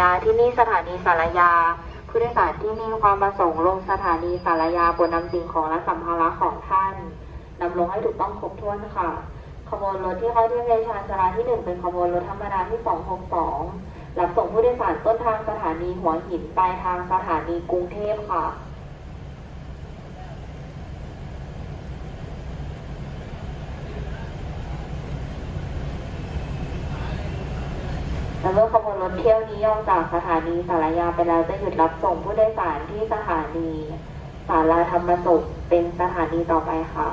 ยาที่นี่สถานีสารยา ผู้โดยสารที่มีความประสงค์ลงสถานีสารยาบนนำสิ่งของและสัมภาระของท่านนำลงให้ถูกต้องครบถ้วนค่ะขบวนรถที่เข้าเที่ยวในชานชาลาที่หนึ่งเป็นขบวนรถธรรมดาที่สองหกสองรับส่งผู้โดยสารต้นทางสถานีหัวหินปลายทางสถานีกรุงเทพค่ะ และเมื่อขบวนรถเที่ยวนี้ออกจากสถานีสารยาไปแล้วจะหยุดรับส่งผู้โดยสารที่สถานีสาราธรรมศพเป็นสถานีต่อไปค่ะ